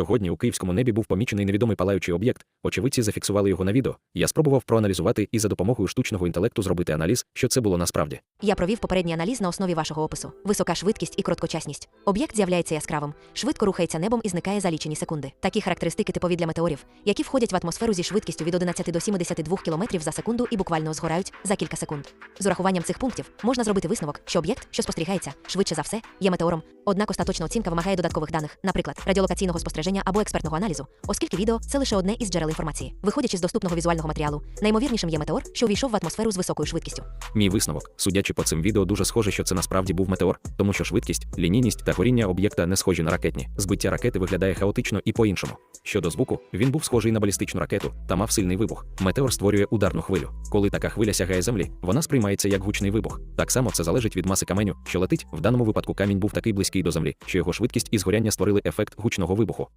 Сьогодні у київському небі був помічений невідомий палаючий об'єкт. Очевидці зафіксували його на відео. Я спробував проаналізувати і за допомогою штучного інтелекту зробити аналіз, що це було насправді. Я провів попередній аналіз на основі вашого опису. Висока швидкість і короткочасність. Об'єкт з'являється яскравим, швидко рухається небом і зникає за лічені секунди. Такі характеристики типові для метеорів, які входять в атмосферу зі швидкістю від 11 до 72 км за секунду і буквально згорають за кілька секунд. З урахуванням цих пунктів можна зробити висновок, що об'єкт, що спостерігається, швидше за все, є метеором. Однак остаточна оцінка вимагає додаткових даних, наприклад, радіолокаційного спостереження або експертного аналізу, оскільки відео це лише одне із джерел інформації. Виходячи з доступного візуального матеріалу, наймовірнішим є метеор, що увійшов в атмосферу з високою швидкістю. Мій висновок, судячи по цим відео, дуже схоже, що це насправді був метеор, тому що швидкість, лінійність та горіння об'єкта не схожі на ракетні. Збиття ракети виглядає хаотично і по-іншому. Щодо звуку, він був схожий на балістичну ракету та мав сильний вибух. Метеор створює ударну хвилю. Коли така хвиля сягає землі, вона сприймається як гучний вибух. Так само це залежить від маси каменю, що летить. В даному випадку камінь був такий близький до землі, що його швидкість і згоряння створили ефект гучного вибуху.